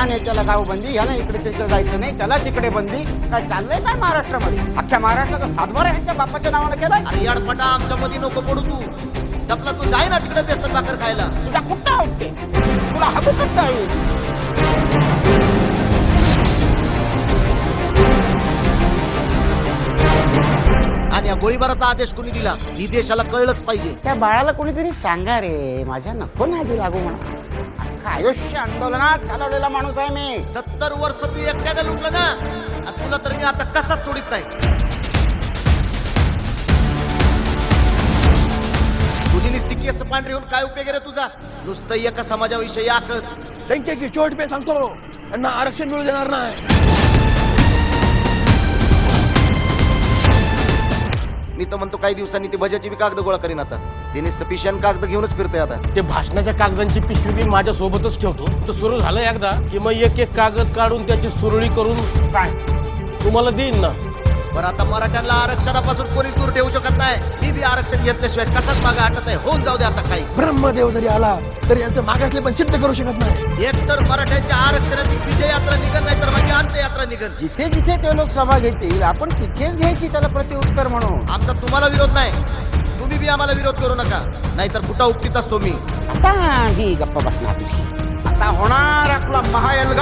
या नेत्याला गाव बंदी याला इकडे तिकडे जायचं नाही त्याला तिकडे बंदी. काय चाललंय काय महाराष्ट्रामध्ये? अख्ख्या महाराष्ट्राचा सातबारा ह्यांच्या बापाच्या नावानं केलाय? अरे याडपटा आमच्या मध्ये नको पडू तू. तपला तू जाय ना तिकडे बेसन भाकर खायला. तुझ्या कुठं आवडते तुला हबकत जाईल या गोळीबाराचा आदेश कोणी दिला? ही देशाला कळलंच पाहिजे. त्या बाळाला कोणीतरी सांगा रे माझ्या नको नादी लागू म्हणा. अख्खं आयुष्य आंदोलनात घालवलेला माणूस आहे मी. सत्तर वर्ष तू एकट्याने लुटलं ना? तुला तर मी आता कसाच सोडित नाही? तुझी निस्ती केस पांढरी होऊन काय उपयोग आहे रे तुझा? नुसतं एका समाजाविषयी आकस. त्यांच्या चोट पे सांगतो. त्यांना आरक्षण मिळू देणार नाही. मी तर म्हणतो काही दिवसांनी ती भजाची बी कागद गोळा करीन आता. ते नुसतं पिशन कागद घेऊनच फिरतोय आता. ते भाषणाच्या कागदांची पिशवी मी माझ्या सोबतच ठेवतो. तर सुरू झालं एकदा की मग एक एक कागद काढून त्याची सुरळी करून काय? तुम्हाला देईन ना. बरं आता मराठ्यांना आरक्षणापासून कोणीच दूर ठेवू शकत नाही. मी बी आरक्षण घेतल्याशिवाय कसाच मागा हटत आहे? होऊन जाऊ दे आता काही. ब्रह्मदेव जरी आला तरी यांचं मागासले पण सिद्ध करू शकत नाही. एक तर मराठ्यांच्या आरक्षणाची विजय यात्रा निघत नाही तर माझी अंत्ययात्रा निघत जिथे जिथे ते लोक सभा घेतील आपण तिथेच घ्यायची त्याला प्रत्युत्तर म्हणून. आमचा तुम्हाला विरोध नाही. तुम्ही बी आम्हाला विरोध करू नका. नाहीतर फुटा उपटीत असतो मी. आता ही गप्पा बसणार. आता होणार आपला महाएल्गार